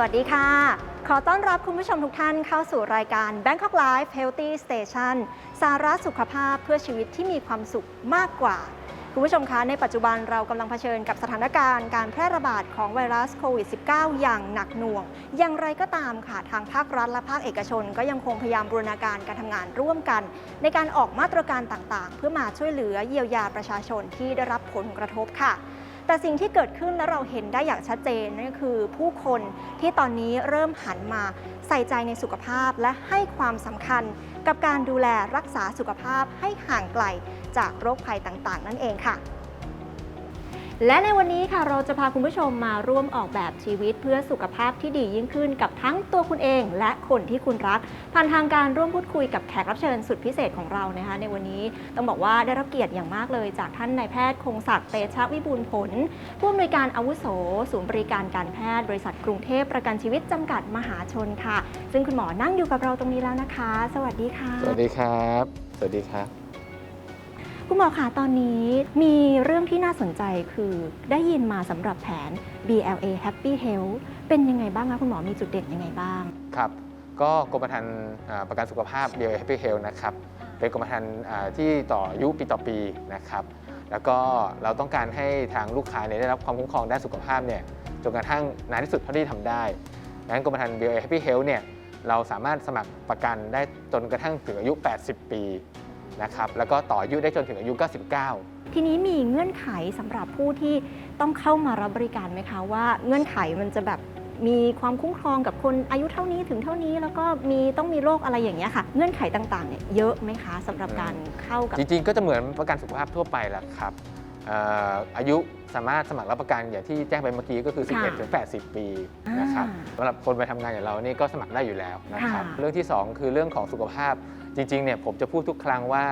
วัสดีค่ะ ขอต้อนรับคุณผู้ชมทุกท่านเข้าสู่รายการ Bangkok Life Healthy Station สาระสุขภาพเพื่อชีวิตที่มีความสุขมากกว่า คุณผู้ชมคะ ในปัจจุบันเรากำลังเผชิญกับสถานการณ์การแพร่ระบาดของไวรัสโควิด -19 อย่างหนักหน่วง อย่างไรก็ตามค่ะ ทางภาครัฐและภาคเอกชน ก็ยังคงพยายามบูรณาการการทำงานร่วมกัน ในการออกมาตรการต่างๆ เพื่อมาช่วยเหลือเยียวยาประชาชนที่ได้รับผลกระทบค่ะ แต่สิ่งที่เกิดขึ้นและเราเห็นได้อย่างชัดเจนนั่นก็คือ ผู้คนที่ตอนนี้เริ่มหันมาใส่ใจในสุขภาพและให้ความสำคัญกับการดูแลรักษาสุขภาพให้ห่างไกลจากโรคภัยต่างๆ นั่นเองค่ะ และในวันนี้ค่ะเราจะพาคุณผู้ชมมาร่วมออกแบบชีวิตเพื่อสุขภาพที่ดียิ่งขึ้นกับทั้งตัวคุณเองและคนที่คุณรัก ผ่านทางการร่วมพูดคุยกับแขกรับเชิญสุดพิเศษของเรานะคะ ในวันนี้ต้องบอกว่าได้รับเกียรติอย่างมากเลย จากท่านนายแพทย์คงศักดิ์เตชะวิบูลย์ผลผู้อำนวยการอาวุโส ศูนย์บริการการแพทย์ บริษัทกรุงเทพประกันชีวิตจำกัดมหาชนค่ะ ซึ่งคุณหมอนั่งอยู่กับเราตรงนี้แล้วนะคะ สวัสดีค่ะ สวัสดีครับ สวัสดีครับ คุณหมอคะตอนนี้มีเรื่องที่น่าสนใจคือได้ยินมาสำหรับแผน BLA Happy Health เป็นยังไงบ้างคะคุณหมอมีจุดเด่นยังไงบ้าง ครับ ก็กรมธรรม์อ่าประกันสุขภาพ b ี Happy Health นะครับ เป็นกรมธรรม์อ่าที่ต่ออายุปีต่อปีนะครับ แล้วก็เราต้องการให้ทางลูกค้าเนี่ยได้รับความคุ้มครองด้านสุขภาพเนี่ยจนกระทั่งนานที่สุดเท่าที่ทำได้ดังนั้นกรมธรรม์ b ี Happy Health เนี่ยเราสามารถสมัครประกันได้จนกระทั่งถึงอายุ 80 ปี นะครับแล้วก็ต่ออายุได้จนถึงอายุ 99 ทีนี้มีเงื่อนไขสำหรับผู้ที่ต้องเข้ามารับบริการไหมคะว่าเงื่อนไขมันจะแบบมีความคุ้มครองกับคนอายุเท่านี้ถึงเท่านี้ แล้วก็มีต้องมีโรคอะไรอย่างเงี้ยค่ะ เงื่อนไขต่างๆเนี่ยเยอะไหมคะสำหรับการเข้ากับ จริงๆ ก็จะเหมือนประกันสุขภาพทั่วไปแหละครับเอ่ออายุสามารถสมัครรับประกันอย่างที่แจ้งไปเมื่อกี้ก็คือ ค่ะ11ถึง80 ปีนะครับอ่าสำหรับคนไปทำงานอย่างเรานี่ก็สมัครได้อยู่แล้วนะครับ ค่ะ เรื่องที่ 2 คือเรื่องของสุขภาพจริงๆเนี่ยผมจะพูดทุกครั้งว่า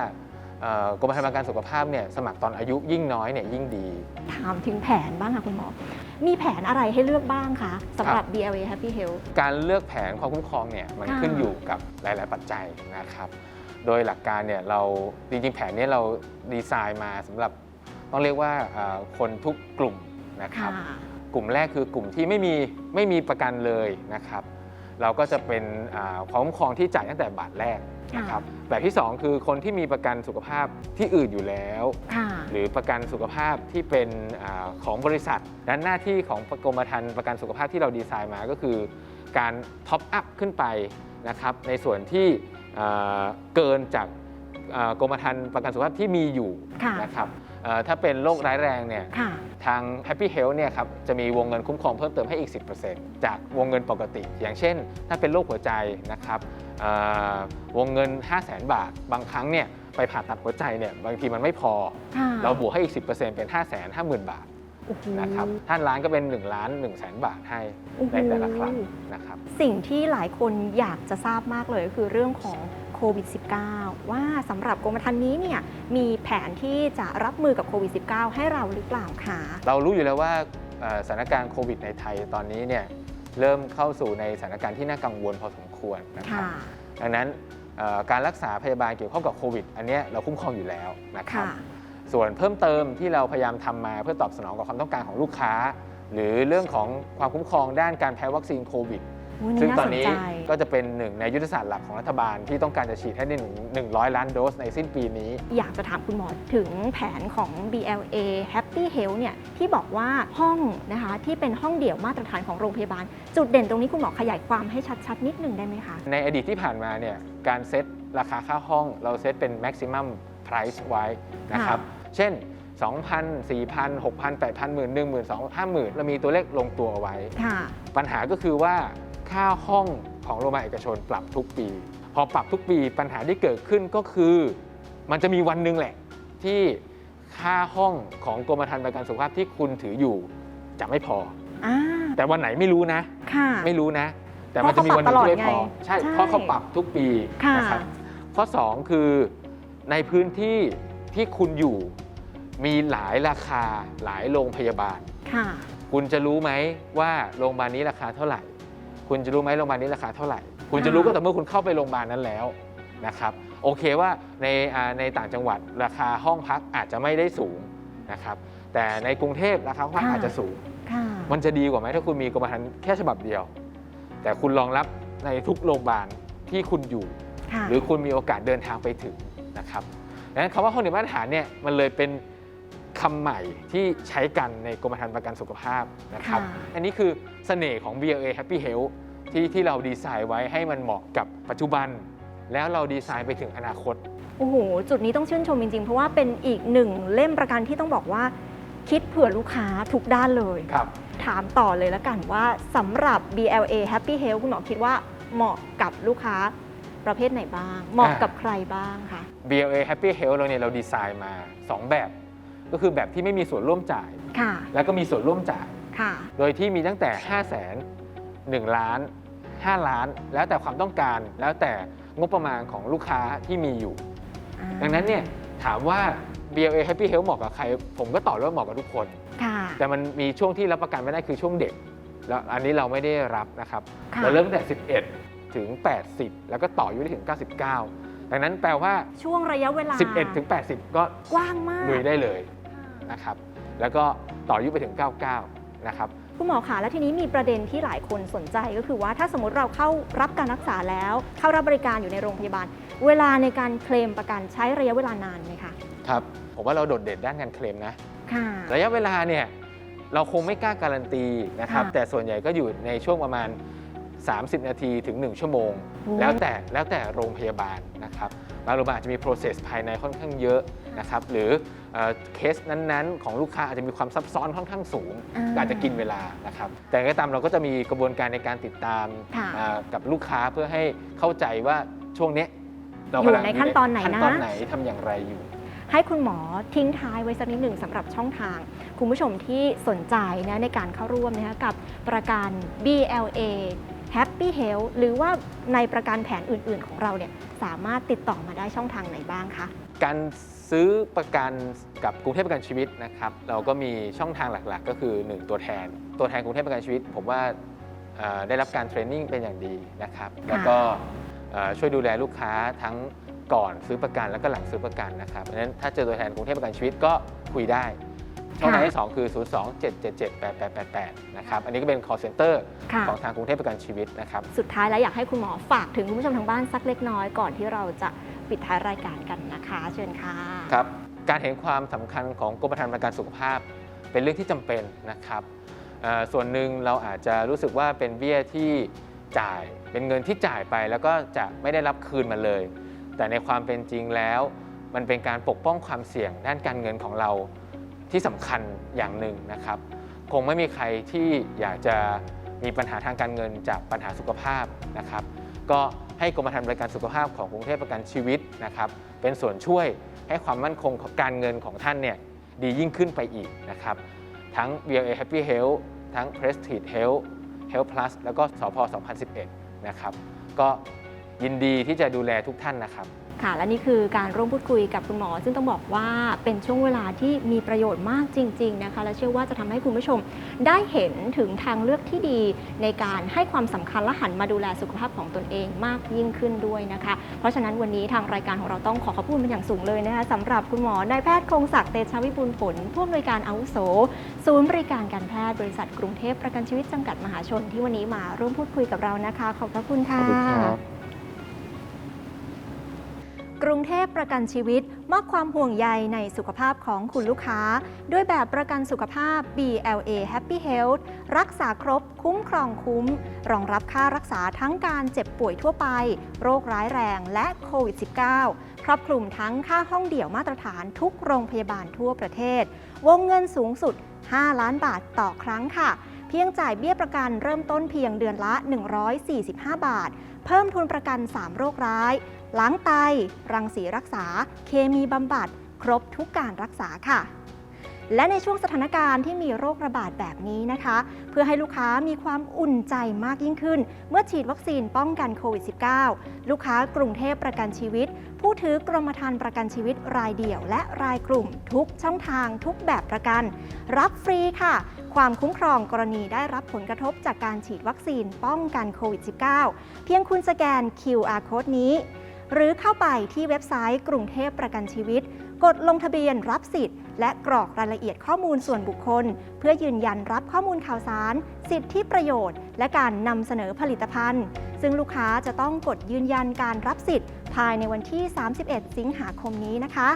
เอ่อกรมธรรม์ประกันสุขภาพเนี่ยสมัครตอนอายุยิ่งน้อยเนี่ยยิ่งดี ถามถึงแผนบ้างค่ะคุณหมอ มีแผนอะไรให้เลือกบ้างคะสำหรับ BLA Happy Health การเลือกแผนความคุ้มครองเนี่ยมันค่ะ ขึ้นอยู่กับหลาย ๆ ปัจจัยนะครับ โดยหลักการเนี่ยเราจริงๆแผนเนี้เราดีไซน์มาสำหรับ ต้องเรียกว่าเอ่อคนทุกกลุ่มนะครับ กลุ่มแรกคือกลุ่มที่ไม่มีไม่มีประกันเลยนะครับ เราก็จะเป็นอ่าความคุ้มครองที่จ่ายตั้งแต่บาทแรกนะครับแบบที่ 2 คือคนที่มีประกันสุขภาพที่อื่นอยู่แล้วค่ะหรือประกันสุขภาพที่เป็นอาของบริษัทและหน้าที่ของกรมธรรม์ประกันสุขภาพที่เราดีไซน์มาก็คือ การท็อปอัพขึ้นไปนะครับในส่วนที่อ่าเกินจากอ่ากรมธรรม์ประกันสุขภาพที่มีอยู่ค่ะนะครับเอ่อ ถ้าเป็นโรคร้ายแรงเนี่ยค่ะ ทาง Happy Health เนี่ยครับจะมีวงเงินคุ้มครองเพิ่มเติมให้อีก 10%จากวงเงินปกติ อย่างเช่น ถ้าเป็นโรคหัวใจนะครับเอ่อวงเงิน 5 0 0 0 0 0บาท บางครั้งเนี่ยไปผ่าตัดหัวใจเนี่ยบางทีมันไม่พอ ค่ะเราบวกให้อีก 10%เป็น 5 5 0 0 0 0 บาทโอ้โหนะครับท่านล้านก็เป็น1ล้าน1แสนบาทให้โอ้โหในแต่ละครั้งนะครับ สิ่งที่หลายคนอยากจะทราบมากเลยก็คือเรื่องของ โควิด -19 ว่าสำหรับกรมธรรม์นี้เนี่ยมีแผนที่จะรับมือกับโควิด -19 ให้เราหรือเปล่าคะเรารู้อยู่แล้วว่าเอ่อสถานการณ์โควิดในไทยตอนนี้เนี่ยเริ่มเข้าสู่ในสถานการณ์ที่น่ากังวลพอสมควรนะครับค่ะดังนั้นเอ่อการรักษาพยาบาลเกี่ยวข้องกับโควิด อันเนี้ยเราคุ้มครองอยู่แล้วนะครับค่ะส่วนเพิ่มเติมที่เราพยายามทำมาเพื่อตอบสนองกับความต้องการของลูกค้า หรือเรื่องของความคุ้มครองด้านการแพ้วัคซีนโควิดวัน ซึ่นี้งน่าตอสนนนี้ใจก็จะเป็นหนึ่งในยุทธศาสตร์หลักของรัฐบาลที่ต้องการจะฉีดให้ได้หนึ่ง100 ล้านโดสในสิ้นปีนี้ อยากจะถามคุณหมอถึงแผนของ BLA Happy Health เนี่ยที่บอกว่าห้องนะคะที่เป็นห้องเดี่ยวมาตรฐานของโรงพยาบาล จุดเด่นตรงนี้คุณหมอขยายความให้ชัดๆ นิดหนึ่งได้ไหมคะ ในอดีตที่ผ่านมาเนี่ยการเซตราคาค่าห้องเราเซตเป็น maximum price ไว้นะครับเช่น2,000 4,000 6,000 8,000 1 0 0 0 0 12,000 50,000เรามีตัวเลขลงตัวเอาไว้ค่ะปัญหาก็คือว่า ค่าห้องของโรงพยาบาลเอกชนปรับทุกปี พอปรับทุกปีปัญหาที่เกิดขึ้นก็คือ มันจะมีวันหนึ่งแหละ ที่ค่าห้องของกรมธรรม์ประกันสุขภาพที่คุณถืออยู่จะไม่พออ่าแต่วันไหนไม่รู้นะค่ะไม่รู้นะ แต่มันจะมีวันหนึ่งที่ไม่พอเพราะเขาปรับตลอดไงใช่ใช่เพราะเขาปรับทุกปีค่ะนะครับข้อ 2 คือในพื้นที่ที่คุณอยู่มีหลายราคาหลายโรงพยาบาลค่ะคุณจะรู้ไหมว่าโรงพยาบาลนี้ราคาเท่าไหร่ คุณจะรู้ไหมโรงพยาบาลนี้ราคาเท่าไหร่ คุณจะรู้ก็ต่อเมื่อคุณเข้าไปโรงพยาบาลนั้นแล้วนะครับ โอเคว่าในอ่าในต่างจังหวัดราคาห้องพักอาจจะไม่ได้สูงนะครับ แต่ในกรุงเทพราคาห้องพักค่ะอาจจะสูงค่ะมันจะดีกว่าไหมถ้าคุณมีกรมธรรม์แค่ฉบับเดียว แต่คุณรองรับในทุกโรงพยาบาลที่คุณอยู่ค่ะหรือคุณมีโอกาสเดินทางไปถึงนะครับดังนั้นคำว่าห้องเด็กมาตรฐานเนี่ยมันเลยเป็น คำใหม่ที่ใช้กันในกรมธรรม์ประกันสุขภาพนะครับ ค่ะ อันนี้คือเสน่ห์ของ BLA Happy Health ที่ที่เราดีไซน์ไว้ให้มันเหมาะกับปัจจุบัน แล้วเราดีไซน์ไปถึงอนาคต โอ้โห จุดนี้ต้องชื่นชมจริง ๆ เพราะว่าเป็นอีกหนึ่งเล่มประกันที่ต้องบอกว่า คิดเผื่อลูกค้าทุกด้านเลย ครับ ถามต่อเลยแล้วกันว่าสำหรับ BLA Happy Health คุณหมอคิดว่าเหมาะกับลูกค้าประเภทไหนบ้าง เหมาะอ่ากักับใครบ้างคะ BLA Happy Health เราเนี่ยเราดีไซน์มา 2 แบบ ก็คือแบบที่ไม่มีส่วนร่วมจ่าย ค่ะ แล้วก็มีส่วนร่วมจ่าย ค่ะ โดยที่มีตั้งแต่ 5 0 0แสน1ล้าน 5 ล้าน แล้วแต่ความต้องการ แล้วแต่งบประมาณของลูกค้าที่มีอยู่ดังนั้นเนี่ยถามว่า BLA Happy Health เหมาะกับใคร ผมก็ตอบว่าเหมาะกับทุกคน ค่ะ แต่มันมีช่วงที่รับประกันไม่ได้คือช่วงเด็ก แล้วอันนี้เราไม่ได้รับนะครับ ค่ะ เราเริ่มตั้งแต่ 11 ถึง 80 แล้วก็ต่ออายุได้ถึง 99 ดังนั้นแปลว่า ช่วงระยะเวลา11 ถึง 80 ก็กว้างมาก ลุยได้เลย นะครับ แล้วก็ต่ออายุไปถึง 99 นะครับคุณหมอคะและทีนี้มีประเด็นที่หลายคนสนใจก็คือว่าถ้าสมมติเราเข้ารับการรักษาแล้ว เข้ารับบริการอยู่ในโรงพยาบาล เวลาในการเคลมประกันใช้ระยะเวลานานไหมคะครับผมว่าเราโดดเด่นด้านการเคลมนะค่ะระยะเวลาเนี่ยเราคงไม่กล้าการันตีนะครับค่ะแต่ส่วนใหญ่ก็อยู่ในช่วงประมาณ 30 นาทีถึง 1 ชั่วโมงโอ้แล้วแต่แล้วแต่โรงพยาบาลนะครับ บางโรงพยาบาลอาจจะมี process ภายในค่อนข้างเยอะนะครับหรือเอ่อเคสนั้นๆ ของลูกค้าอาจจะมีความซับซ้อนค่อนข้างสูงอ่าก็อาจจะกินเวลานะครับแต่ก็ตามเราก็จะมีกระบวนการในการติดตามค่ะอ่ากับลูกค้าเพื่อให้เข้าใจว่าช่วงเนี้ยเราอยู่กำลังในขั้นตอนไหนนะ ขั้นตอนไหนทำอย่างไรอยู่ ให้คุณหมอทิ้งท้ายไว้สักนิดหนึ่งสำหรับช่องทาง คุณผู้ชมที่สนใจนะในการเข้าร่วมนะคะกับประกัน BLA Happy Health หรือว่าในประกันแผนอื่น ๆ ของเราเนี่ยสามารถติดต่อมาได้ช่องทางไหนบ้างคะ การซื้อประกันกับกรุงเทพประกันชีวิตนะครับ เราก็มีช่องทางหลักๆ ก็คือ 1 ตัวแทน ตัวแทนกรุงเทพประกันชีวิต ผมว่าเอ่อได้รับการเทรนนิ่งเป็นอย่างดีนะครับ แล้วก็เอ่อช่วยดูแลลูกค้าทั้งก่อนซื้อประกันแล้วก็หลังซื้อประกันนะครับเพราะฉะนั้นถ้าเจอตัวแทนกรุงเทพประกันชีวิตก็คุยได้ ช่องทางที่ 2 คือ 0 2 7 7 7 8 8 8 8 นะครับอันนี้ก็เป็น call center ค่ะ ของทางกรุงเทพประกันชีวิตนะครับ สุดท้ายแล้วอยากให้คุณหมอฝากถึงคุณผู้ชมทางบ้านสักเล็กน้อยก่อนที่เราจะปิดท้ายรายการกันนะคะ เชิญค่ะ ครับการเห็นความสำคัญของกรมธรรม์ประกันสุขภาพ เป็นเรื่องที่จำเป็นนะครับเอ่อส่วนหนึ่งเราอาจจะรู้สึกว่าเป็นเบี้ยที่จ่ายเป็นเงินที่จ่ายไปแล้วก็จะไม่ได้รับคืนมาเลย แต่ในความเป็นจริงแล้ว มันเป็นการปกป้องความเสี่ยงด้านการเงินของเรา ที่สำคัญอย่างหนึ่งนะครับ คงไม่มีใครที่อยากจะมีปัญหาทางการเงินจากปัญหาสุขภาพนะครับ ก็ให้กรมธรรม์ประกันสุขภาพของกรุงเทพประกันชีวิตนะครับ เป็นส่วนช่วยให้ความมั่นคงของการเงินของท่านเนี่ยดียิ่งขึ้นไปอีกนะครับ ทั้ง BLA Happy Health ทั้ง Prestige Health Health Plus แล้วก็สพ 2011 นะครับ ก็ยินดีที่จะดูแลทุกท่านนะครับ ค่ะ และนี่คือการร่วมพูดคุยกับคุณหมอ ซึ่งต้องบอกว่าเป็นช่วงเวลาที่มีประโยชน์มากจริง ๆ นะคะ และเชื่อว่าจะทำให้คุณผู้ชมได้เห็นถึงทางเลือกที่ดีในการให้ความสำคัญและหันมาดูแลสุขภาพของตนเองมากยิ่งขึ้นด้วยนะคะ เพราะฉะนั้นวันนี้ทางรายการของเราต้องขอขอบคุณเป็นอย่างสูงเลยนะคะสำหรับคุณหมอนายแพทย์คงศักดิ์เตชะวิบูลผลผู้อำนวยการอาวุโส ศูนย์บริการการแพทย์บริษัทกรุงเทพประกันชีวิตจำกัดมหาชนที่วันนี้มาร่วมพูดคุยกับเรานะคะ ขอบพระคุณค่ะ กรุงเทพประกันชีวิตมอบความห่วงใยในสุขภาพของคุณลูกค้า ด้วยแบบประกันสุขภาพ BLA Happy Health รักษาครบคุ้มครองคุ้ม รองรับค่ารักษาทั้งการเจ็บป่วยทั่วไป โรคร้ายแรงและโควิด -19 ครอบคลุมทั้งค่าห้องเดี่ยวมาตรฐานทุกโรงพยาบาลทั่วประเทศ วงเงินสูงสุด 5 ล้านบาทต่อครั้งค่ะ เพียงจ่ายเบี้ยประกันเริ่มต้นเพียงเดือนละ 145 บาท เพิ่มทุนประกัน 3 โรคร้าย ล้างไต รังสีรักษา เคมีบำบัด ครบทุกการรักษาค่ะ และในช่วงสถานการณ์ที่มีโรคระบาดแบบนี้นะคะ เพื่อให้ลูกค้ามีความอุ่นใจมากยิ่งขึ้น เมื่อฉีดวัคซีนป้องกันโควิด -19 ลูกค้ากรุงเทพประกันชีวิต ผู้ถือกรมธรรม์ประกันชีวิตรายเดี่ยว และรายกลุ่ม ทุกช่องทาง ทุกแบบประกัน รับฟรีค่ะ ความคุ้มครองกรณีได้รับผลกระทบจากการฉีดวัคซีนป้องกันโควิด -19 เพียงคุณสแกน QR code นี้ หรือเข้าไปที่เว็บไซต์กรุงเทพประกันชีวิต กดลงทะเบียนรับสิทธิ์ และกรอกรายละเอียดข้อมูลส่วนบุคคล เพื่อยืนยันรับข้อมูลข่าวสาร สิทธิประโยชน์ และการนำเสนอผลิตภัณฑ์ ซึ่งลูกค้าจะต้องกดยืนยันการรับสิทธิ์ ภายในวันที่ 31 สิงหาคมนี้นะคะ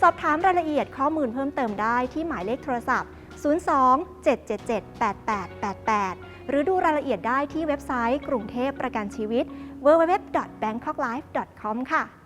สอบถามรายละเอียดข้อมูลเพิ่มเติมได้ที่หมายเลขโทรศัพท์ 02 777 8888 หรือดูรายละเอียดได้ที่เว็บไซต์กรุงเทพประกันชีวิต www.bangkoklife.com ค่ะ